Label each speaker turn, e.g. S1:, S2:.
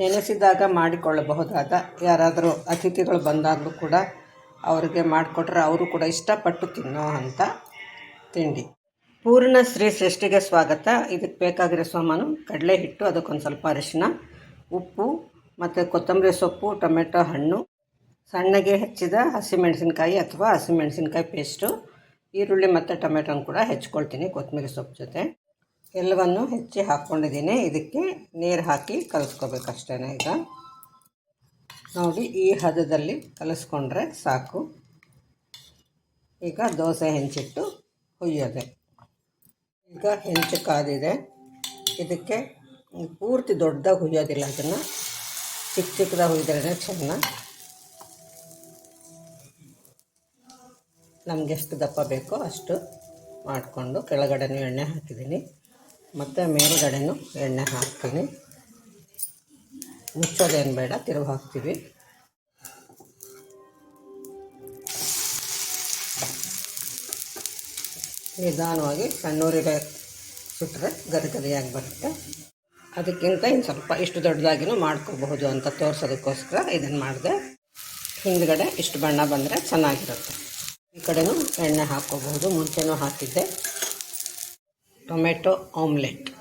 S1: ನೆನೆಸಿದಾಗ ಮಾಡಿಕೊಳ್ಳಬಹುದಾದ ಯಾರಾದರೂ ಅತಿಥಿಗಳು ಬಂದಾಗಲೂ ಕೂಡ ಅವರಿಗೆ ಮಾಡಿಕೊಟ್ರೆ ಅವರು ಕೂಡ ಇಷ್ಟಪಟ್ಟು ತಿನ್ನೋ ಅಂಥ ತಿಂಡಿ. ಪೂರ್ಣ ಶ್ರೀ ಸೃಷ್ಟಿಗೆ ಸ್ವಾಗತ. ಇದಕ್ಕೆ ಬೇಕಾಗಿರೋ ಸಾಮಾನು ಕಡಲೆ ಹಿಟ್ಟು, ಅದಕ್ಕೊಂದು ಸ್ವಲ್ಪ ಅರಿಶಿನ, ಉಪ್ಪು ಮತ್ತು ಕೊತ್ತಂಬರಿ ಸೊಪ್ಪು, ಟೊಮೆಟೊ ಹಣ್ಣು, ಸಣ್ಣಗೆ ಹೆಚ್ಚಿದ ಹಸಿಮೆಣಸಿನ್ಕಾಯಿ ಅಥವಾ ಹಸಿಮೆಣಸಿನ್ಕಾಯಿ ಪೇಸ್ಟು, ಈರುಳ್ಳಿ ಮತ್ತು ಟೊಮೆಟೊನ ಕೂಡ ಹೆಚ್ಕೊಳ್ತೀನಿ, ಕೊತ್ತಂಬರಿ ಸೊಪ್ಪು ಜೊತೆ. ಎಲ್ಲವನ್ನು ಹೆಚ್ಚಿ ಹಾಕ್ಕೊಂಡಿದ್ದೀನಿ. ಇದಕ್ಕೆ ನೀರು ಹಾಕಿ ಕಲಿಸ್ಕೋಬೇಕಷ್ಟೇ ಈಗ. ನೋಡಿ, ಈ ಹದದಲ್ಲಿ ಕಲಸ್ಕೊಂಡ್ರೆ ಸಾಕು. ಈಗ ದೋಸೆ ಹೆಂಚಿಟ್ಟು ಹುಯ್ಯೋದೆ. ಈಗ ಹೆಂಚು ಕಾದಿದೆ. ಇದಕ್ಕೆ ಪೂರ್ತಿ ದೊಡ್ಡದಾಗಿ ಹುಯ್ಯೋದಿಲ್ಲ ಅದನ್ನು ಚಿಕ್ಕ ಚಿಕ್ಕದಾಗಿ ಹುಯ್ದ್ರೇ ಚೆನ್ನ. ನಮ್ಗೆ ಎಷ್ಟು ದಪ್ಪ ಬೇಕೋ ಅಷ್ಟು ಮಾಡಿಕೊಂಡು ಕೆಳಗಡೆನೂ ಎಣ್ಣೆ ಹಾಕಿದ್ದೀನಿ. ಮತ್ತು ಮೇಲುಗಡೆನೂ ಎಣ್ಣೆ ಹಾಕ್ತೀನಿ. ಮುಚ್ಚೋದೇನು ಬೇಡ ತಿರುಗಿ ಹಾಕ್ತೀವಿ. ನಿಧಾನವಾಗಿ ಸಣ್ಣೂರಿಗೆ ಸುಟ್ಟರೆ ಗರಿ ಗರಿಯಾಗಿ ಬರುತ್ತೆ. ಅದಕ್ಕಿಂತ ಇನ್ನು ಸ್ವಲ್ಪ ಇಷ್ಟು ದೊಡ್ಡದಾಗಿನೂ ಮಾಡ್ಕೋಬಹುದು ಅಂತ ತೋರಿಸೋದಕ್ಕೋಸ್ಕರ ಇದನ್ನು ಮಾಡಿದೆ. ಹಿಂದ್ಗಡೆ ಇಷ್ಟು ಬಣ್ಣ ಬಂದರೆ ಚೆನ್ನಾಗಿರುತ್ತೆ. ಈ ಕಡೆನೂ ಎಣ್ಣೆ ಹಾಕ್ಕೋಬಹುದು, ಮುಂಚೆನೂ ಹಾಕಿದ್ದೆ. Tomato omelette